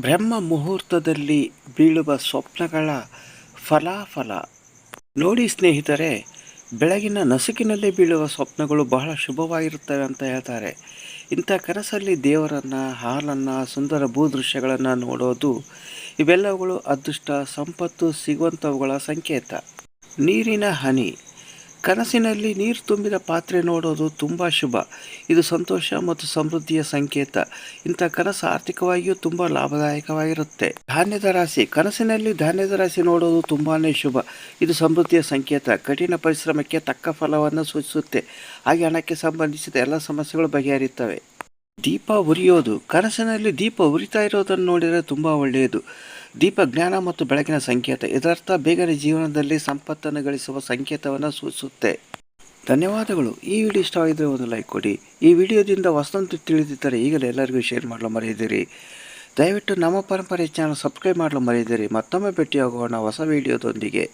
ಬ್ರಹ್ಮ ಮುಹೂರ್ತದಲ್ಲಿ ಬೀಳುವ ಸ್ವಪ್ನಗಳ ಫಲಾಫಲ. ನೋಡಿ ಸ್ನೇಹಿತರೆ, ಬೆಳಗಿನ ನಸುಕಿನಲ್ಲಿ ಬೀಳುವ ಸ್ವಪ್ನಗಳು ಬಹಳ ಶುಭವಾಗಿರುತ್ತವೆ ಅಂತ ಹೇಳ್ತಾರೆ. ಇಂಥ ಕನಸಲ್ಲಿ ದೇವರನ್ನು, ಹಾಲನ್ನು, ಸುಂದರ ಭೂದೃಶ್ಯಗಳನ್ನು ನೋಡೋದು, ಇವೆಲ್ಲವುಗಳು ಅದೃಷ್ಟ, ಸಂಪತ್ತು, ಸಿಗುವಂಥವುಗಳ ಸಂಕೇತ. ನೀರಿನ ಹನಿ ಕನಸಿನಲ್ಲಿ ನೀರು ತುಂಬಿದ ಪಾತ್ರೆ ನೋಡೋದು ತುಂಬ ಶುಭ. ಇದು ಸಂತೋಷ ಮತ್ತು ಸಮೃದ್ಧಿಯ ಸಂಕೇತ. ಇಂಥ ಕನಸು ಆರ್ಥಿಕವಾಗಿಯೂ ತುಂಬ ಲಾಭದಾಯಕವಾಗಿರುತ್ತೆ. ಧಾನ್ಯದ ರಾಶಿ. ಕನಸಿನಲ್ಲಿ ಧಾನ್ಯದ ರಾಶಿ ನೋಡೋದು ತುಂಬಾ ಶುಭ. ಇದು ಸಮೃದ್ಧಿಯ ಸಂಕೇತ. ಕಠಿಣ ಪರಿಶ್ರಮಕ್ಕೆ ತಕ್ಕ ಫಲವನ್ನು ಸೂಚಿಸುತ್ತೆ. ಹಾಗೆ ಹಣಕ್ಕೆ ಸಂಬಂಧಿಸಿದ ಎಲ್ಲ ಸಮಸ್ಯೆಗಳು ಬಗೆಹರಿಯುತ್ತವೆ. ದೀಪ ಉರಿಯೋದು, ಕನಸಿನಲ್ಲಿ ದೀಪ ಉರಿತಾ ಇರೋದನ್ನು ನೋಡಿದರೆ ತುಂಬ ಒಳ್ಳೆಯದು. ದೀಪ ಜ್ಞಾನ ಮತ್ತು ಬೆಳಕಿನ ಸಂಕೇತ. ಇದರರ್ಥ ಬೇಗನೆ ಜೀವನದಲ್ಲಿ ಸಂಪತ್ತನ್ನು ಗಳಿಸುವ ಸಂಕೇತವನ್ನು ಸೂಚಿಸುತ್ತೆ ಧನ್ಯವಾದಗಳು. ಈ ವಿಡಿಯೋ ಇಷ್ಟವಾಗಿದ್ದರೆ ಒಂದು ಲೈಕ್ ಕೊಡಿ. ಈ ವಿಡಿಯೋದಿಂದ ವಸ್ತಂತು ತಿಳಿದಿದ್ದರೆ ಈಗಲೇ ಎಲ್ಲರಿಗೂ ಶೇರ್ ಮಾಡಲು ಮರೆಯದಿರಿ. ದಯವಿಟ್ಟು ನಮ್ಮ ಪರಂಪರೆ ಚಾನಲ್ ಸಬ್ಸ್ಕ್ರೈಬ್ ಮಾಡಲು ಮರೆಯದಿರಿ. ಮತ್ತೊಮ್ಮೆ ಭೇಟಿಯಾಗೋಣ ಹೊಸ ವಿಡಿಯೋದೊಂದಿಗೆ.